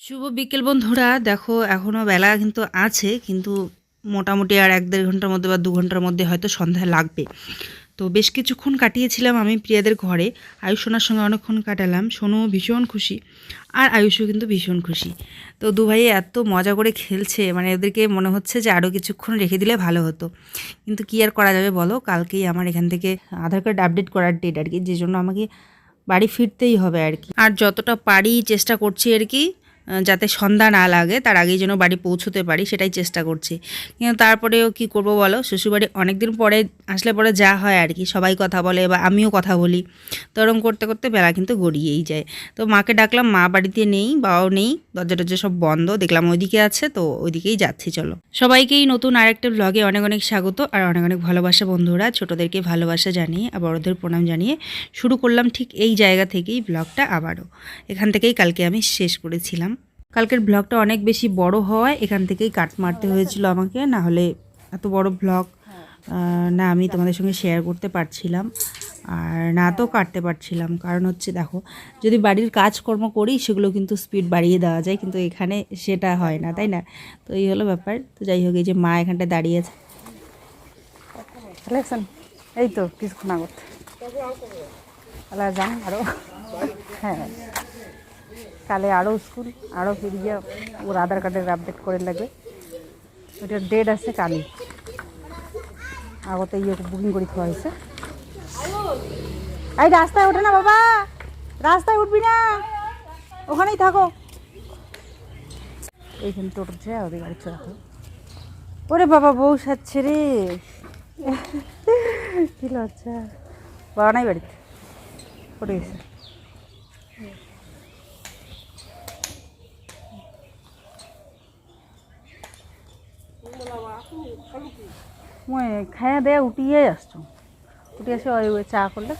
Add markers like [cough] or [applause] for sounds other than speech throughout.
শুভ বিকেল বন্ধুরা। দেখো এখনও বেলা কিন্তু আছে, কিন্তু মোটামুটি আর এক দেড় ঘণ্টার মধ্যে বা দু ঘণ্টার মধ্যে হয়তো সন্ধ্যা লাগবে। তো বেশ কিছুক্ষণ কাটিয়েছিলাম আমি প্রিয়াদের ঘরে। আয়ুষ সোনার সঙ্গে অনেকক্ষণ কাটালাম। সোনু ভীষণ খুশি, আর আয়ুষও কিন্তু ভীষণ খুশি। তো দু ভাই এত মজা করে খেলছে মানে ওদেরকে মনে হচ্ছে যে আরও কিছুক্ষণ রেখে দিলে ভালো হতো। কিন্তু কী আর করা যাবে বলো? কালকেই আমার এখান থেকে আধার কার্ড আপডেট করার ডেট আর কি, যে জন্য আমাকে বাড়ি ফিরতেই হবে আর কি। আর যতটা পারি চেষ্টা করছি আর কি যাতে সন্ধ্যা না লাগে, তার আগেই যেন বাড়ি পৌঁছতে পারি, সেটাই চেষ্টা করছি। কিন্তু তারপরেও কি করব বলো? শ্বশুরবাড়ি অনেক দিন পরে আসলে পরে যা হয় আর কি, সবাই কথা বলে বা আমিও কথা বলি। তো ওরম করতে করতে বেলা কিন্তু গড়িয়েই যায়। তো মাকে ডাকলাম, মা বাড়িতে নেই, বাবাও নেই, দরজা টরজা সব বন্ধ, দেখলাম ওইদিকে আছে, তো ওইদিকেই যাচ্ছি, চলো। সবাইকেই নতুন আরেকটা ব্লগে অনেক অনেক স্বাগত আর অনেক অনেক ভালোবাসা বন্ধুরা। ছোটদেরকে ভালোবাসা জানিয়ে আর বড়দের প্রণাম জানিয়ে শুরু করলাম ঠিক এই জায়গা থেকেই ব্লগটা আবারও। এখান থেকেই কালকে আমি শেষ করেছিলাম। কালকের ব্লগটা অনেক বেশি বড় হওয়ায় এখান থেকেই কাট মারতে হয়েছিল আমাকে, না হলে এত বড় ব্লগ না আমি তোমাদের সঙ্গে শেয়ার করতে পারছিলাম, আর না তো কাটতে পারছিলাম। কারণ হচ্ছে দেখো, যদি বাড়ির কাজকর্ম করি, সেগুলো কিন্তু স্পিড বাড়িয়ে দেওয়া যায়, কিন্তু এখানে সেটা হয় না, তাই না? তো এই হলো ব্যাপার। তো যাই হোক, এই যে মা এখানটায় দাঁড়িয়ে আছে। এই তো, কিছুক্ষণ আগত। আরও হ্যাঁ। কালে আরও স্কুল আরও ফিরিয়ে ওর আধার কার্ডের আপডেট করে লাগবে। ওইটার ডেট আছে কালি আগতে ইয়ে বুকিং করে খাওয়া হয়েছে। এই রাস্তায় ওঠে না বাবা। রাস্তায় উঠবি না। ওখানেই থাকো। এইখানে টোটো ছে ওদের গাড়ি চড়াতে ওরে বাবা, বউ সাচ্ছে রে। কি লজ্জা। বাবা নাই বাড়িতে। পড়ে গেছে। মই খাইয়া দেয়া উঠিয়ে আসছো। উঠে এসে ওই ওই চা করলে,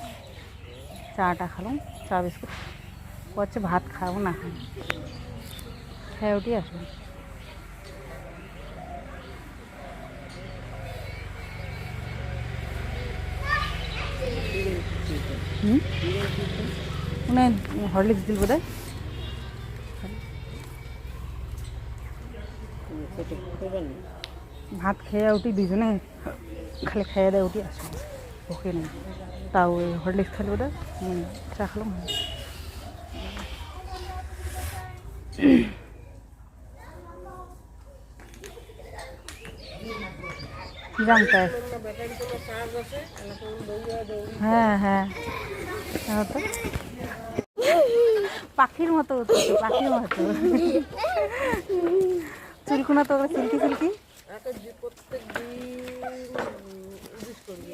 চাটা খালাম, চা বিস্কুট। হচ্ছে ভাত খাব, না খাই উঠে আসব মানে হরলিক্স দিল বোধ ভাত খেয়ে উঠি দুজনে খালি খেয়ে দেয়, উঠি আসো। ওকে নেই। তাও ওই হরলিক্স খেলে বোধ চা খেলাম। হ্যাঁ হ্যাঁ। তো? পাখির মতো পাখির মতো। চুলকুনা তো ওগুলো সিল্কি সিল্কি বাবান ভাই বাবান ভাই হ্যাঁ তুই গেছিস এখনও স্কুলে গেছে এমনি নাই আগে গেছে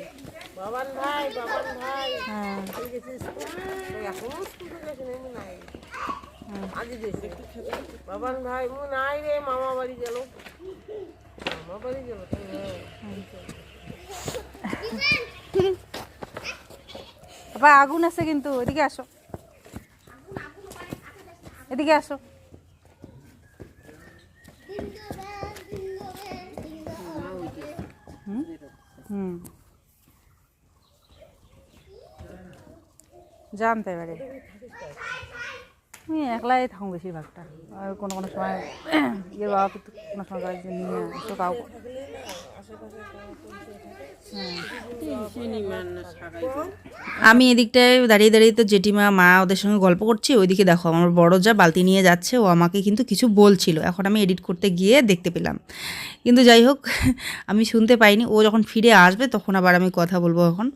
বাবান ভাই মু নাই রে মামা বাড়ি গেল। মামা বাড়ি গেল তো হ্যাঁ। আগুন আছে কিন্তু এদিকে আসো। এদিকে আসো। হুম? হুম। জানতে পারে। আমি একলাই থাকুন বেশিরভাগটা। আর কোনো কোনো সময় ইয়ে বাবা কোনো সময় নিয়ে আসো কাউ আমি এদিকটায় দাঁড়িয়ে দাঁড়িয়ে তো জেঠিমা, মা ওদের সঙ্গে গল্প করছি। ওইদিকে দেখো, আমার বড় যা বালতি নিয়ে যাচ্ছে, ও আমাকে কিন্তু কিছু বলছিল। এখন আমি এডিট করতে গিয়ে দেখতে পেলাম। কিন্তু যাই হোক, আমি শুনতে পাইনি। ও যখন ফিরে আসবে, তখন আবার আমি কথা বলব এখন।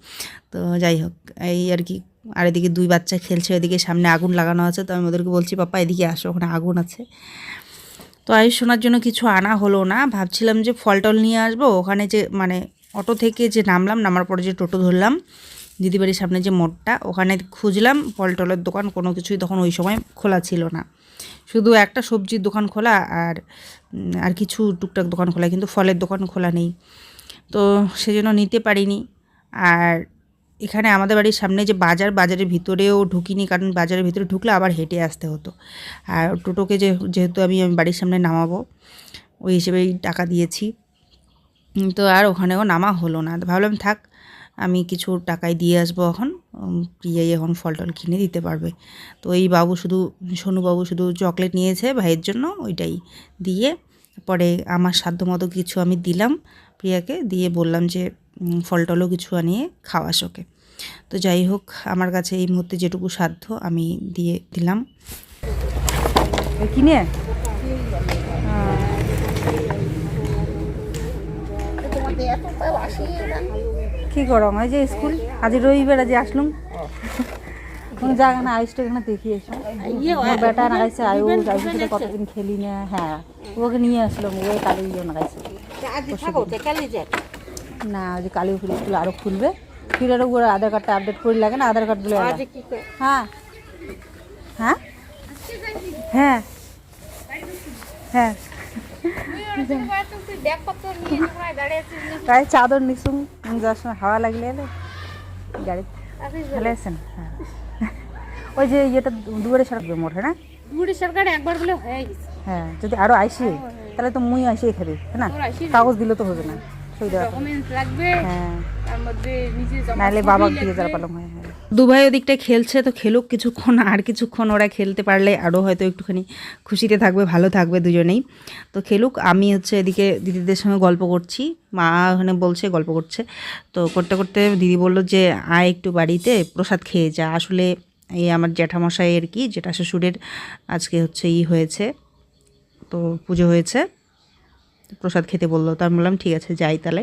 তো যাই হোক, এই আর কি আর এদিকে দুই বাচ্চা খেলছে এদিকে সামনে আগুন লাগানো আছে, তো আমি ওদেরকে বলছি, পাপা, এদিকে আসো, ওখানে আগুন আছে। তো আয়ুষ শোনার জন্য কিছু আনা হলো না, ভাবছিলাম যে ফল টল নিয়ে আসব, ওখানে যে মানে অটো থেকে যে নামলাম, নামার পরে যে টোটো ধরলাম, দিদিবাড়ির সামনে যে মোড়টা, ওখানে খুঁজলাম ফল টলের দোকান কোনো কিছুই তখন ওই সময় খোলা ছিল না। শুধু একটা সবজির দোকান খোলা আর আর কিছু টুকটাক দোকান খোলা, কিন্তু ফলের দোকান খোলা নেই। তো সেজন্য নিতে পারিনি। আর এখানে আমাদের বাড়ির সামনে যে বাজার, বাজারের ভিতরেও ঢুকিনি, কারণ বাজারের ভিতরে ঢুকলে আবার হেঁটে আসতে হতো। আর টোটোকে যে, যেহেতু আমি বাড়ির সামনে নামাবো, ওই হিসেবেই টাকা দিয়েছি। তো আর ওখানেও নামা হলো না। ভাবলাম থাক, আমি কিছু টাকায় দিয়ে আসব এখন। প্রিয়াই এখন ফল টল কিনে দিতে পারবে। তো এই বাবু শুধু, সোনুবাবু শুধু চকলেট নিয়েছে ভাইয়ের জন্য, ওইটাই দিয়ে পরে আমার সাধ্য মতো কিছু আমি দিলাম প্রিয়াকে, দিয়ে বললাম যে ফল টলও কিছু আনিয়ে খাওয়াস ওকে তো যাই হোক আমার কাছে এই মুহূর্তে যেটুকু সাধ্য আমি দিয়ে দিলাম। কিনে কি করো ওই যে স্কুল আজ রবিবার আজ আসলুম। কোন জায়গা না আইসটা এখানে দেখি এসো। বেটা আয়ুর সাথে কতদিন খেলি না হ্যাঁ। ওকে নিয়ে আসলাম ও কালি নাগাইছে। আজ থাকো তো কালি যাক না ওই যে কালী ফুল স্কুল আরও খুলবে। ফির আরও ওর আধার কার্ডটা আপডেট করে লাগে না আধার কার্ড দিলে আজ কি করে? হ্যাঁ। হ্যাঁ? হ্যাঁ। হ্যাঁ। চাদর নিসুম যাওয়ার সময় হাওয়া লাগলে এলে গাড়ি ভালো আছেন? হ্যাঁ। ওই যে ইয়েটা দুয়ারে সরকার মোট না? বুড়ি সরকার একবার বলে হয়ে গেছে। হ্যাঁ যদি আরও আইসি তাহলে তো মুই আইসি খাবি হ্যাঁ কাগজ দিলে তো হবে না। হ্যাঁ। দুভাই ওদিকটায় খেলছে তো খেলুক কিছুক্ষণ আর কিছুক্ষণ ওরা খেলতে পারলে আরও হয়তো একটুখানি খুশিতে থাকবে ভালো থাকবে দুজনেই। তো খেলুক আমি হচ্ছে এদিকে দিদিদের সঙ্গে গল্প করছি মা ওখানে বলছে গল্প করছে। তো করতে করতে দিদি বলল যে আয় একটু বাড়িতে প্রসাদ খেয়ে যা। আসলে এই আমার জ্যাঠামশাই আর কি জেঠা শ্বশুরের আজকে হচ্ছে ই হয়েছে তো পুজো হয়েছে। প্রসাদ খেতে বলল। তো আমি বললাম, ঠিক আছে, যাই তাহলে।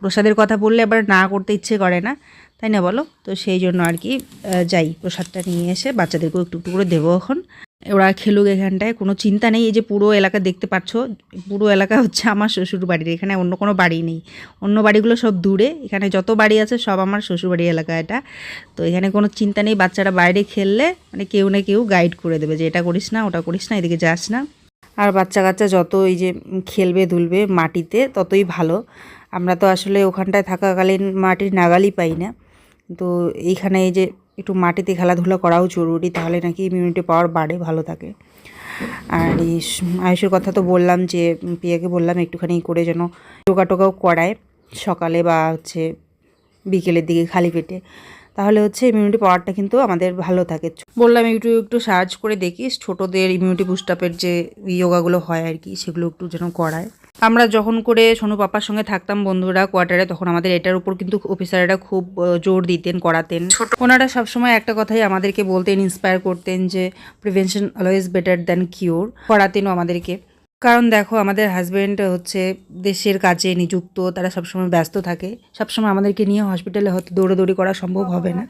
প্রসাদের কথা বললে আবার না করতে ইচ্ছে করে না। তাই না বলো? তো সেই জন্য আর কি যাই প্রসাদটা নিয়ে এসে বাচ্চাদেরকেও একটু একটু করে দেবো এখন। ওরা খেলুক এখানটায়, কোনো চিন্তা নেই। এই যে পুরো এলাকা দেখতে পাচ্ছ, পুরো এলাকা হচ্ছে আমার শ্বশুর বাড়ির এখানে অন্য কোনো বাড়ি নেই। অন্য বাড়িগুলো সব দূরে। এখানে যত বাড়ি আছে সব আমার শ্বশুর বাড়ি এলাকা এটা। তো এখানে কোনো চিন্তা নেই। বাচ্চারা বাইরে খেললে মানে কেউ না কেউ গাইড করে দেবে যে, এটা করিস না, ওটা করিস না, এদিকে যাস না। আর বাচ্চা কাচ্চা যত এই যে খেলবে, ধুলবে মাটিতে, ততই ভালো। আমরা তো আসলে ওখানটায় থাকাকালীন মাটির নাগালই পাই না। তো এইখানে এই যে একটু মাটিতে খেলাধুলা করাও জরুরি, তাহলে নাকি ইমিউনিটি পাওয়ার বাড়ে, ভালো থাকে। আর এই আয়ুষের কথা তো বললাম যে, পিয়াকে বললাম একটুখানি করে যেন টোকা টোকাও করায় সকালে বা হচ্ছে বিকেলের দিকে খালি পেটে। তাহলে হচ্ছে ইমিউনিটি পাওয়ারটা কিন্তু আমাদের ভালো থাকে। বললাম একটু একটু সার্চ করে দেখিস, ছোটোদের ইমিউনিটি বুস্টাপের যে ইয়োগাগুলো হয় আর কি, সেগুলো একটু যেন করায়। আমরা যখন করে সোনু পাপার সঙ্গে থাকতাম বন্ধুরা কোয়ার্টারে তখন আমাদের এটার উপর কিন্তু অফিসাররা খুব জোর দিতেন, করাতেন। ওনারা সবসময় একটা কথাই আমাদেরকে বলতেন ইন্সপায়ার করতেন যে prevention always better than cure করাতেনও আমাদেরকে। কারণ দেখো, আমাদের হাজব্যান্ড হচ্ছে দেশের কাজে নিযুক্ত, তারা সবসময় ব্যস্ত থাকে। সবসময় আমাদেরকে নিয়ে হসপিটালে হয়তো দৌড়াদৌড়ি করা সম্ভব হবে না।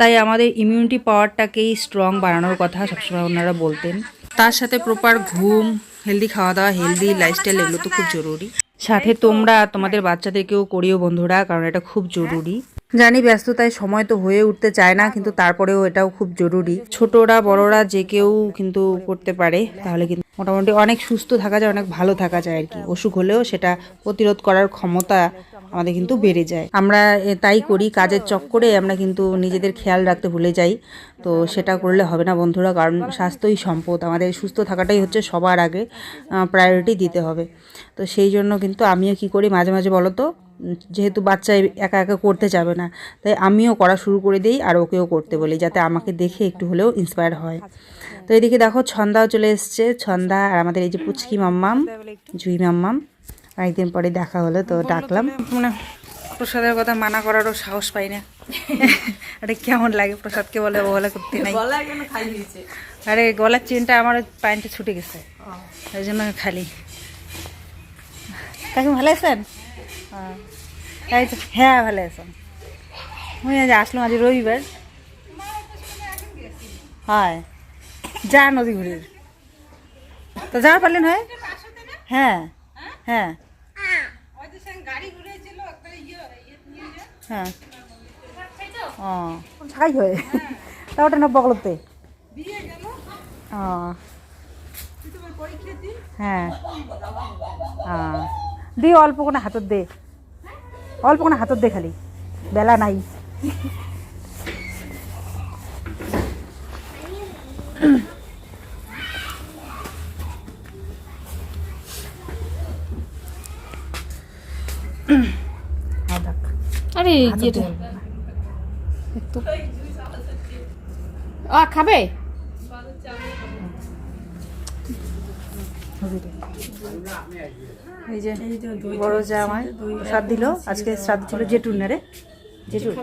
তাই আমাদের ইমিউনিটি পাওয়ারটাকেই স্ট্রং বাড়ানোর কথা সবসময় ওনারা বলতেন। তার সাথে প্রপার ঘুম হেলদি খাওয়া দাওয়া হেলদি লাইফস্টাইল এগুলো তো খুব জরুরি। সাথে তোমরা তোমাদের বাচ্চাদেরকেও করিও বন্ধুরা, কারণ এটা খুব জরুরি। জানি ব্যস্ততায় সময় তো হয়ে উঠতে চায় না, কিন্তু তারপরেও এটাও খুব জরুরি। ছোটরা, বড়রা যে কেউ কিন্তু করতে পারে, তাহলে কিন্তু মোটামুটি অনেক সুস্থ থাকা যায়, অনেক ভালো থাকা যায় আর কি। অসুখ হলেও সেটা প্রতিরোধ করার ক্ষমতা আমাদের কিন্তু বেড়ে যায়। আমরা তাই করি, কাজের চক্করে আমরা কিন্তু নিজেদের খেয়াল রাখতে ভুলে যাই। তো সেটা করলে হবে না বন্ধুরা, কারণ স্বাস্থ্যই সম্পদ। আমাদের সুস্থ থাকাটাই হচ্ছে সবার আগে প্রায়োরিটি দিতে হবে। তো সেই জন্য কিন্তু আমিও কি করি, মাঝে মাঝে বলো তো যেহেতু বাচ্চা একা একা করতে যাবে না তাই আমিও করা শুরু করে দিই আর ওকেও করতে বলি যাতে আমাকে দেখে একটু হলেও ইন্সপায়ার হয়। তো এদিকে দেখো ছন্দাও চলে এসছে ছন্দা আর আমাদের এই যে পুচকি মাম্মাম জুই মাম্মাম। অনেকদিন পরে দেখা হলো তো ডাকলাম। মানে প্রসাদের কথা মানা করারও সাহস পাই না। আরে কেমন লাগে প্রসাদকে বলে বলে করতে নাই। আরে গলার চেনটা আমার প্যান্টে ছুটে গেছে। ওই জন্য খালি। কাকু ভালো আছেন? হ্যাঁ। এই তো হ্যাঁ ভালো আছেন মুই আজ আসলাম আজ রবিবার। হয়। যা নদী ঘুরির। তো যাওয়া পারলেন হয়? হ্যাঁ হ্যাঁ। হ্যাঁ। ও ছাই হয়ে। তা ওটা না বগলতে। ও। হ্যাঁ। হ্যাঁ। দি অল্প কোনো হাতত দে। অল্প কোনো হাতত দেখালি বেলা নাই। হ্যাঁ আরে খাবে? হুজুরে। এই যে বড় প্রসাদ দিল। আজকে শ্রাদ্ধ ছিল জেঠুর না রে জেঠুর?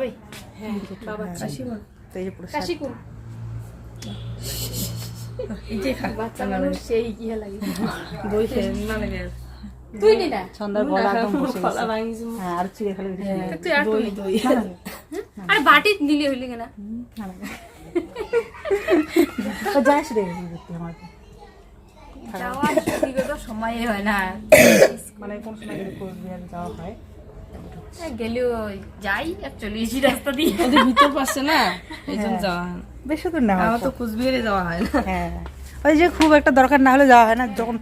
হ্যাঁ আর তুই আরে বাটি দিলে হইলে কেনা? যাস রে। [laughs] আমাকে যাওয়ার দিকে সময় হয় না। মানে কোন সময় কোচবিহার যাওয়া হয়? গেলেও যাই চলে এসি রাস্তা দিয়ে। ওদের ভিতর পাচ্ছে না? এই জন্য যাওয়া হয় না। বেশি দূর না আমার তো কুচবিহারে যাওয়া হয় না। হ্যাঁ। ওই যে খুব একটা দরকার না হলে যাওয়া হয় না যখন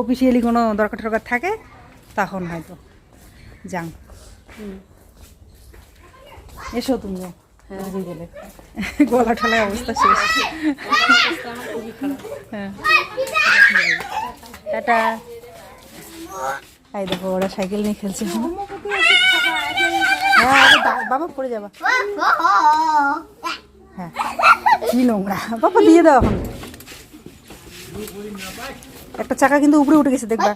অফিসিয়ালি কোনো দরকার টরকার থাকে তখন হয়তো যান। এসো তুমিও গেলে। গলা ঠলায় অবস্থা শেষ। হ্যাঁ। টাটা। এই দেখো ওরা সাইকেল নিয়ে খেলছে। হ্যাঁ আরে বাবা পড়ে যাবা। হ্যাঁ। কি নোংরা। বাবা দিয়ে দাও এখন। একটা চাকা কিন্তু উপরে উঠে গেছে দেখবা।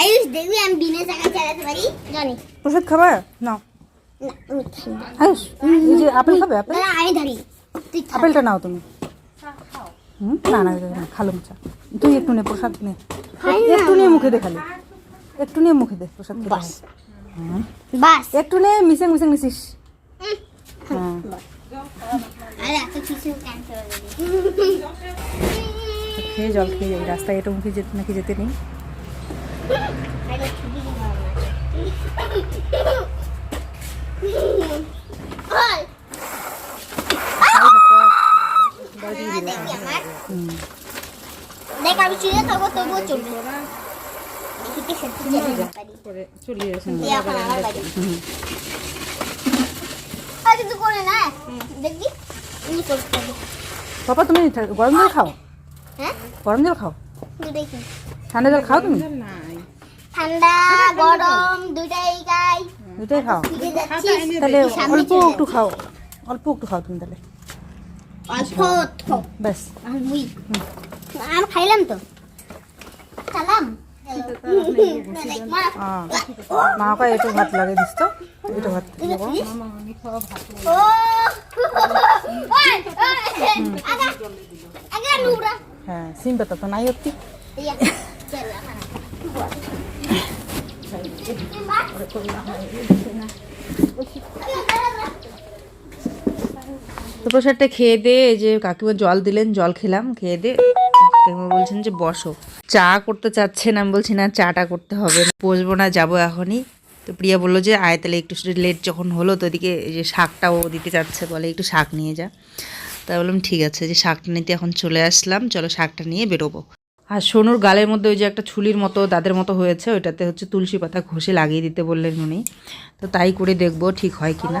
আয়ুষ দেখবি আমি বিনা চাকা চালাতে পারি? জানি। প্রসাদ খাবা? না না আমি খাই না। আয়ুষ এই যে আপেল খাবে আপেল? আমি ধরি আপেলটা নাও তুমি। হুম? না না খালো চা তুই একটু নে প্রসাদ নে। একটু নিয়ে মুখে দে খালি একটু নিয়ে মুখে দে প্রসাদ বাস। বাস। একটু নে মিশে মিশে মিশিস। হয়ে। খেয়ে জল খেয়ে যাই রাস্তায় এটা মুখে যেতে নাকি যেতে নেই? চিনে থাকব তবুও চলবে। চলে এখন আমার বাড়ি। আরে করে না দেখবি? তুমি গরম জল খাও? হ্যাঁ? গরম জল খাও? ঠান্ডা জল খাও তুমি? ঠান্ডা গরম দুটাই গাই দুটাই খাও? যাচ্ছিস তাহলে অল্প একটু খাও। অল্প একটু খাও তুমি তাহলে। অল্প। ব্যাস। আমি খাইলাম তো? চালাম আহ, মা ওকে একটু ভাত দিস তো। একটু ভাত হ্যাঁ সিম পাতা তো নাই এখন তো প্রসাদটা খেয়ে দিয়ে এই যে কাকিমা জল দিলেন জল খেলাম খেয়ে দিয়ে কাকিমা বলছেন যে বসো। চা করতে চাচ্ছেন, আমি বলছি, না, চাটা করতে হবে বসবো না, যাব এখনই। তো প্রিয়া বলল যে, আয় তাহলে একটু লেট যখন হলো, তো ওদিকে যে শাকটাও দিতে চাচ্ছে, বলে একটু শাক নিয়ে যা। তাই বললাম, ঠিক আছে, যে শাকটা নিতে এখন চলে আসলাম, চলো শাকটা নিয়ে বেরোবো। আর সোনুর গালের মধ্যে ওই যে একটা ছুলির মতো দাদের মতো হয়েছে, ওইটাতে হচ্ছে তুলসী পাতা ঘষে লাগিয়ে দিতে বললেন উনি। তো তাই করে দেখব ঠিক হয় কি না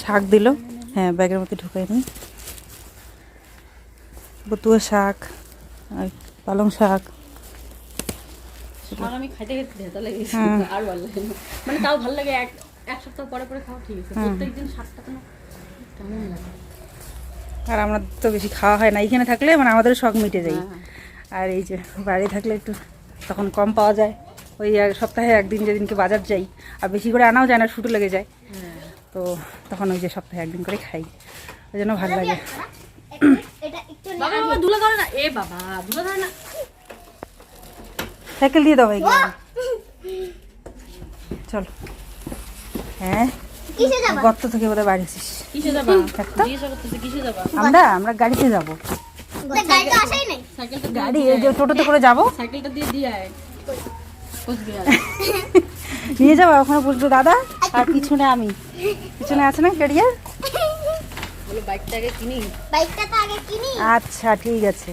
শাক দিল। হ্যাঁ ব্যাগের মধ্যে ঢুকাই নি বতুয়া শাক আর পালং শাক। আমি খাইতে খেতে লাগে। হ্যাঁ। [laughs] আর ভালো লাগে মানে তাও ভালো লাগে এক এক সপ্তাহ পরে পরে খাওয়া ঠিক আছে। প্রত্যেকদিন সাতটা কেন কেমন লাগে? আর আমরা তো বেশি খাওয়া হয় না। এখানে থাকলে মানে আমাদের শখ মিটে যায়। আর এই যে বাড়ি থাকলে একটু তখন কম পাওয়া যায়। ওই এক সপ্তাহে একদিন যেদিনকে বাজার যাই। আর বেশি করে আনাও যায় না শুটু লেগে যায়। তো তখন ওই যে সপ্তাহে একদিন করে খাই। ওই জন্য ভালো লাগে। এটা একটু বাবা বাবা ধুলা ধরে না। এ বাবা ধুলা ধরে না। সাইকেল দিয়ে দাও ভাই। চল। হ্যাঁ? গর্ত থেকে বোধহয় বাড়িছিস আমরা? আমরা গাড়িতে যাব। গাড়ি এই যে টোটোতে করে যাব। সাইকেলটা দিয়ে দিয়ে [laughs] নিয়ে যাব ওখানে বসবো দাদা? আর পিছনে আমি। পিছনে আছে না ক্যারিয়ার? কিনি। বাইকটা তো আগে কিনি। আচ্ছা ঠিক আছে।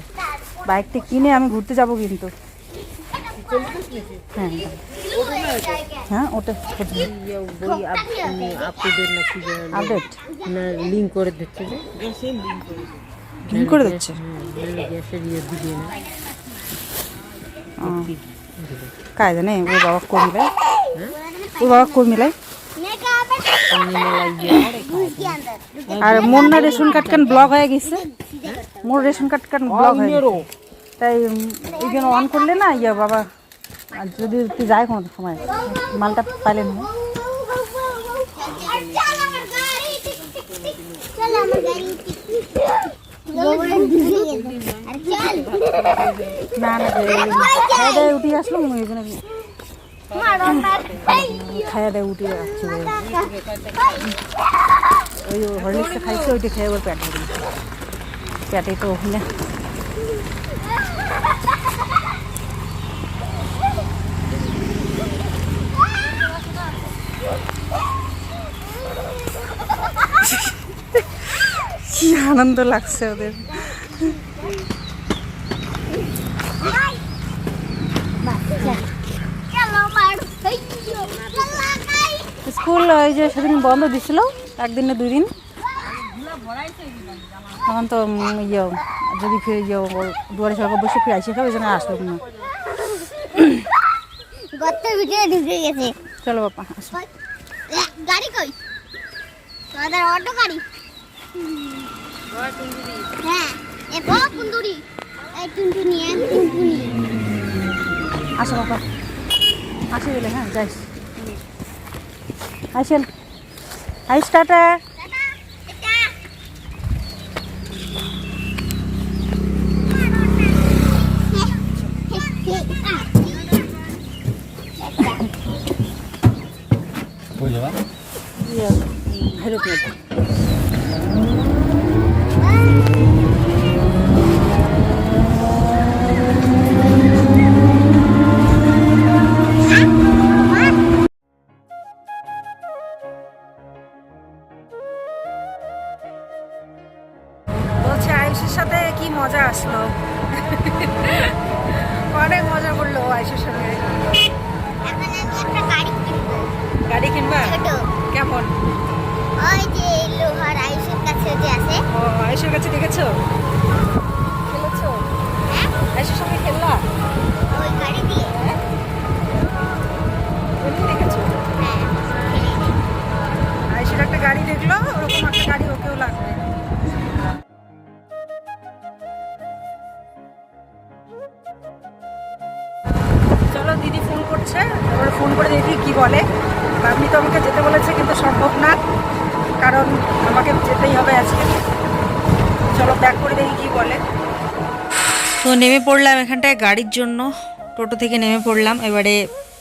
বাইকটা কিনে আমি ঘুরতে যাব কিন্তু। হ্যাঁ। হ্যাঁ ওটা বই আপডেট না করে দিচ্ছে যে। করে দিচ্ছে। গ্যাসের ইয়ে দিবে না জানে ওর বাবা কই মিলাই ওর বাবা কই আর মোর না রেশন কার্ড কান ব্লক হয়ে গেছে। মোর রেশন কার্ড কান ব্লক হয়ে তাই এইখানে অন করলে না, ইয়া বাবা যদি তুই যায় কোনো সময়, মালটা পাইলে না। না না উঠে আসলাম ওই জন্য খাওয়া দাওয়া উঠে আসছে ওই হরলিক্সটা খাইছে, ওইটা খেয়ে ওর পেট ভরে পেটে তো কি আনন্দ লাগছে ওদের চলো মার চলো গাড়ি স্কুল এই যে সেদিন বন্ধ দিছিল একদিন না দুই দিন এখন তো ইয়ে যদি ফিরে ইয়ে দুয়ারে সরকার বসে ফিরে আসে খাবে জন্য আসলো না। গর্তের ভিতরে ঢুকে গেছে। চলো বাপা আসো। গাড়ি কই? তোমাদের অটো গাড়ি? হ্যাঁ এ বড় কুন্দুরি। এই টুনটুনি এ টুনটুনি। আসো বাপা আসি গেলে হ্যাঁ যাইস। আইসেন আইস টাটা টাটা এটা ইয়ে হেরো প্লেট তো নেমে পড়লাম এখানটায় গাড়ির জন্য। টোটো থেকে নেমে পড়লাম। এবারে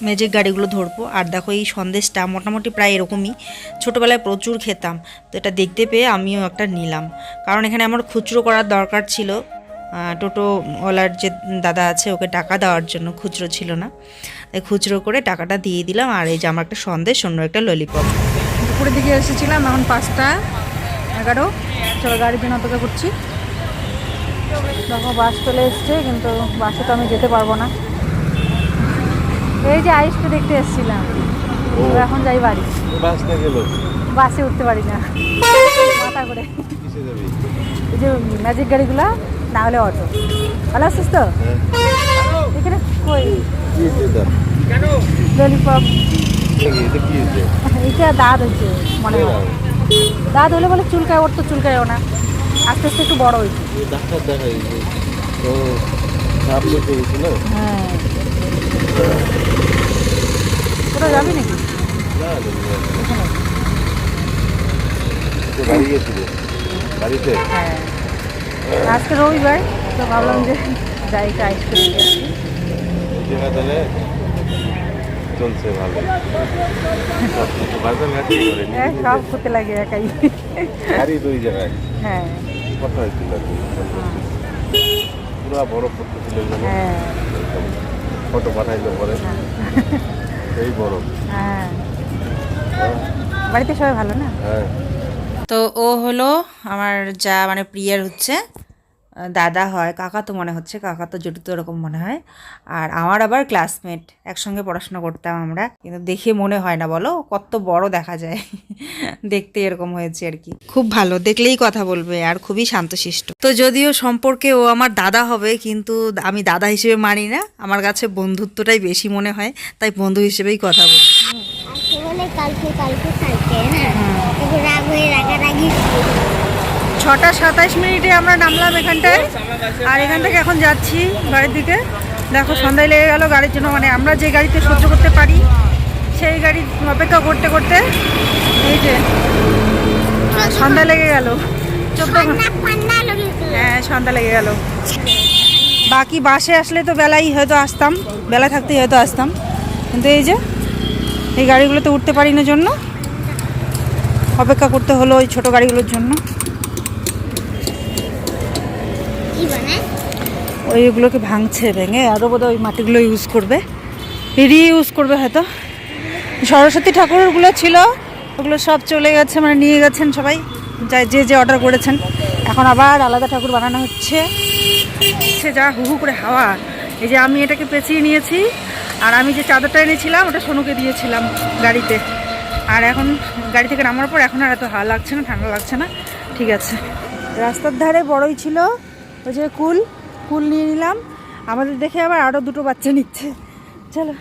ম্যাজিক গাড়িগুলো ধরবো। আর দেখো এই সন্দেশটা মোটামুটি প্রায় এরকমই। ছোটোবেলায় প্রচুর খেতাম। তো এটা দেখতে পেয়ে আমিও একটা নিলাম। কারণ এখানে আমার খুচরো করার দরকার ছিল। টোটোওয়ালার যে দাদা আছে, ওকে টাকা দেওয়ার জন্য খুচরো ছিল না। তাই খুচরো করে টাকাটা দিয়ে দিলাম। আর এই যে আমার একটা সন্দেশ, অন্য একটা ললিপপ দুপুরের দিকে এসেছিলাম এখন পাঁচটা, এগারো। চলো গাড়ির জন্য অপেক্ষা করছি। দেখো বাস চলে এসছে কিন্তু বাসে তো আমি যেতে পারব না। এই যে আইসকে দেখতে এসেছিলাম। এখন যাই বাড়ি। গেল। বাসে উঠতে পারি না। মাথা করে এই যে ম্যাজিক গাড়িগুলো না হলে অটো ভালো আছিস তো? এখানে কই? ললিপপ এটা? দাঁত হচ্ছে মনে হয়। দাঁত হলে বলে চুলকায় ওর তো চুলকায়ও না। আস্তে আস্তে একটু বড় হয়েছে। ডাক্তার দেখাই যে তো সাপ লেগে গেছে না হ্যাঁ। কোথাও যাবি নাকি? বাড়ি গেছিল বাড়িতে। হ্যাঁ। আজকে রবিবার তো ভাবলাম যে যাই একটু আইসক্রিম দেখা তাহলে চলছে ভালো হ্যাঁ সব করতে লাগে একাই। গাড়ি দুই জায়গায়। হ্যাঁ। কথা হয়েছিল আর কি। পুরো বরফ পড়তেছিল হ্যাঁ। ফটো পাঠাইলো পরে। এই বরফ। হ্যাঁ। বাড়িতে সবাই ভালো না? হ্যাঁ। তো ও হলো আমার যা মানে প্রিয়ার হচ্ছে। দাদা হয় কাকা তো মনে হচ্ছে কাকা তো জুটি তো এরকম মনে হয়। আর আমার আবার ক্লাসমেট একসঙ্গে পড়াশোনা করতাম আমরা। কিন্তু দেখে মনে হয় না বলো? কত বড় দেখা যায়। [laughs] দেখতে এরকম হয়েছে আর কি। খুব ভালো দেখলেই কথা বলবে আর খুবই শান্তশিষ্ট। তো যদিও সম্পর্কে ও আমার দাদা হবে কিন্তু আমি দাদা হিসেবে মানি না। আমার কাছে বন্ধুত্বটাই বেশি মনে হয় তাই বন্ধু হিসেবেই কথা বলি। কালকে কালকে কালকে না রাগ হয়ে রাগারাগি ছটা সাতাইশ মিনিটে আমরা নামলাম এখানটায়। আর এখান থেকে এখন যাচ্ছি বাড়ির দিকে। দেখো সন্ধ্যায় লেগে গেল গাড়ির জন্য মানে আমরা যে গাড়িতে সহ্য করতে পারি সেই গাড়ি অপেক্ষা করতে করতে এই যে সন্ধ্যা লেগে গেল। চোদ্দ হ্যাঁ সন্ধ্যা লেগে গেল। বাকি বাসে আসলে তো বেলাই হয়তো আসতাম বেলা থাকতেই হয়তো আসতাম। কিন্তু এই যে এই গাড়িগুলোতে উঠতে পারি না জন্য অপেক্ষা করতে হলো ওই ছোটো গাড়িগুলোর জন্য। ওইগুলোকে ভাঙছে, ভেঙে আরও বোধহয় ওই মাটিগুলো ইউজ করবে। রি ইউজ করবে হয়তো। সরস্বতী ঠাকুরগুলো ছিল, ওগুলো সব চলে গেছে মানে নিয়ে গেছেন সবাই যা যে যে অর্ডার করেছেন। এখন আবার আলাদা ঠাকুর বানানো হচ্ছে। সে যা হু হু করে হাওয়া। এই যে আমি এটাকে পেঁচিয়ে নিয়েছি, আর আমি যে চাদরটা এনেছিলাম, ওটা সোনুকে দিয়েছিলাম গাড়িতে। আর এখন গাড়ি থেকে নামার পর এখন আর এত হাওয়া লাগছে না, ঠান্ডা লাগছে না। ঠিক আছে। রাস্তার ধারে বড়ই ছিল, ওই যে কুল। কুল নিয়ে নিলাম। আমাদের দেখে আবার আরও দুটো বাচ্চা নিচ্ছে। চলো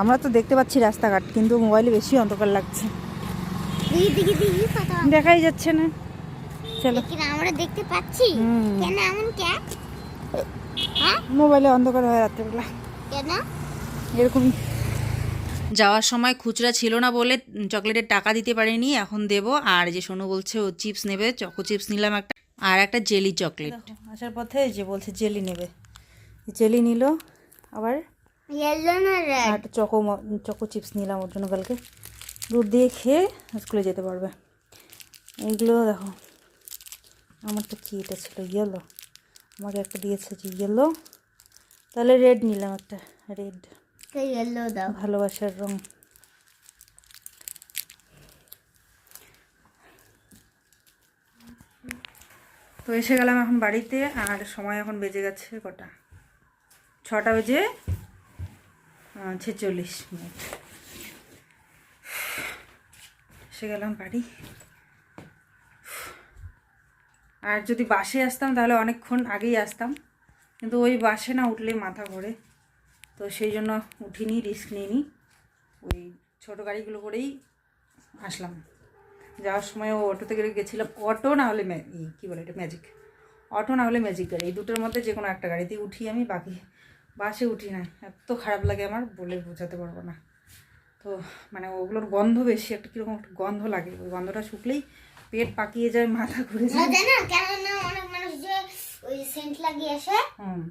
আমরা তো দেখতে পাচ্ছি রাস্তাঘাট কিন্তু মোবাইলে বেশি অন্ধকার লাগছে। দেখাই যাচ্ছে না। চলো। আমরা দেখতে পাচ্ছি। কেন এমন কে হ্যাঁ? মোবাইলে অন্ধকার হয় রাত্রেবেলা। কেন? এরকমই। যাওয়ার সময় খুচরা ছিল না বলে চকলেটের টাকা দিতে পারিনি এখন দেবো। আর যে সোনু বলছে ও চিপস নেবে। চকো চিপস নিলাম একটা। আর একটা জেলি চকলেট। আসার পথে যে বলছে জেলি নেবে। জেলি নিল আবার আর চকো ম- চকো চিপস নিলাম ওর জন্য কালকে। দুধ দিয়ে খেয়ে স্কুলে যেতে পারবে। এইগুলো দেখো আমারটা কি এটা ছিল ইয়েলো আমাকে একটা দিয়েছে যে ইয়েলো তাহলে রেড নিলাম একটা রেড ইয়েলো দাও। ভালোবাসার রং। তো এসে গেলাম এখন বাড়িতে আর সময় এখন বেজে গেছে কটা? ছটা বেজে ছেচল্লিশ মিনিট। এসে গেলাম বাড়ি। আর যদি বাসে আসতাম তাহলে অনেকক্ষণ আগেই আসতাম। কিন্তু ওই বাসে না উঠলে মাথা ঘোরে। তো সেই জন্য উঠিনি, রিস্ক নিইনি। ওই ছোটো গাড়িগুলো করেই আসলাম। যাওয়ার সময় ও অটোতে করে গেছিলাম। অটো না হলে কী বলে এটা? ম্যাজিক অটো না হলে ম্যাজিক গাড়ি। এই দুটোর মধ্যে যে কোনো একটা গাড়িতে উঠি আমি বাকি বাসে উঠি না। এত খারাপ লাগে আমার বলে বোঝাতে পারব না। তো মানে ওগুলোর গন্ধ বেশি একটা কীরকম একটা গন্ধ লাগে। ওই গন্ধটা শুকলেই পেট পাকিয়ে যায় মাথা ঘুরে যায়। অনেক মানুষ যে ওই সেন্ট লাগিয়ে আসে। হুম।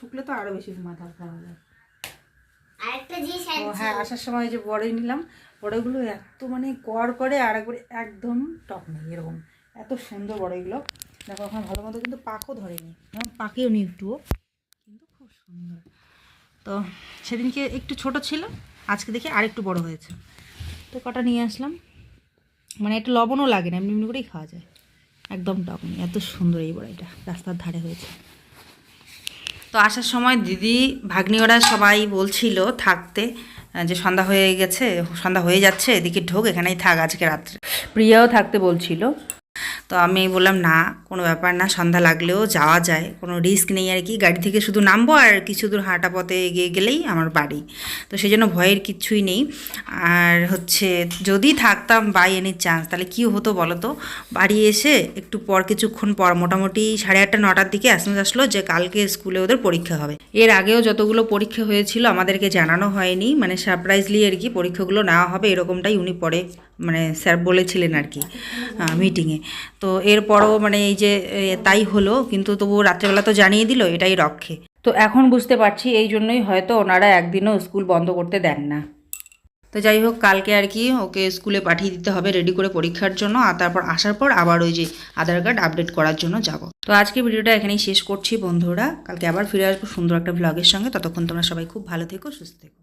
শুকলে তো আরও বেশি মাথা খারাপ হয় আরেকটা জিনিস তো আছে হ্যাঁ আসার সময় যে বড়ই নিলাম বড়ইগুলো এত মানে কর করে আর একবারে একদম টক নেই এরকম। এত সুন্দর বড়ইগুলো। দেখো এখন ভালো মতো কিন্তু পাকও ধরেনি। এখন পাকেও নি একটুও কিন্তু খুব সুন্দর। তো সেদিনকে একটু ছোট ছিল আজকে দেখি আর একটু বড় হয়েছে। তো কটা নিয়ে আসলাম। মানে একটু লবণও লাগে না এমনি এমনি করেই খাওয়া যায়। একদম টক নেই এত সুন্দর এই বড়াইটা রাস্তার ধারে হয়েছে। তো আসার সময় দিদি, ভাগ্নি ওরা সবাই বলছিল থাকতে যে সন্ধ্যা হয়ে গেছে, সন্ধ্যা হয়ে যাচ্ছে, এদিকে ঢোক, এখানেই থাক, আজকে রাত্রে। প্রিয়াও থাকতে বলছিল। তো আমি বললাম, না, কোনো ব্যাপার না, সন্ধ্যা লাগলেও যাওয়া যায়। কোনো রিস্ক নেই আর কি। গাড়ি থেকে শুধু নামবো আর কিছু দূর হাঁটা পথে এগিয়ে গেলেই আমার বাড়ি। তো সেই জন্য ভয়ের কিচ্ছুই নেই। আর হচ্ছে, যদি থাকতাম বাই এনি চান্স তাহলে কী হতো বলো তো? বাড়ি এসে একটু পর কিছুক্ষণ পর, মোটামুটি সাড়ে আটটা, নটার দিকে এসএমএস আসলো যে, কালকে স্কুলে ওদের পরীক্ষা হবে। এর আগেও যতগুলো পরীক্ষা হয়েছিল, আমাদেরকে জানানো হয়নি। মানে সারপ্রাইজলি আর কি, পরীক্ষাগুলো নেওয়া হবে এরকমটাই উনি পরে মানে স্যার বলেছিলেন আর কি মিটিংয়ে তো এরপরও মানে এই যে তাই হলো, কিন্তু তবু রাত্রেবেলা তো জানিয়ে দিল, এটাই রক্ষে। তো এখন বুঝতে পারছি, এই জন্যই হয়তো ওনারা একদিনও স্কুল বন্ধ করতে দেন না। তো যাই হোক, কালকে আর কি ওকে স্কুলে পাঠিয়ে দিতে হবে রেডি করে পরীক্ষার জন্য, আর তারপর আসার পর আবার ওই যে আধার কার্ড আপডেট করার জন্য যাব। তো আজকে ভিডিওটা এখানেই শেষ করছি বন্ধুরা, কালকে আবার ফিরে আসব সুন্দর একটা ভ্লগের সঙ্গে। ততক্ষণ তোমরা সবাই খুব ভালো থেকো, সুস্থ থেকো।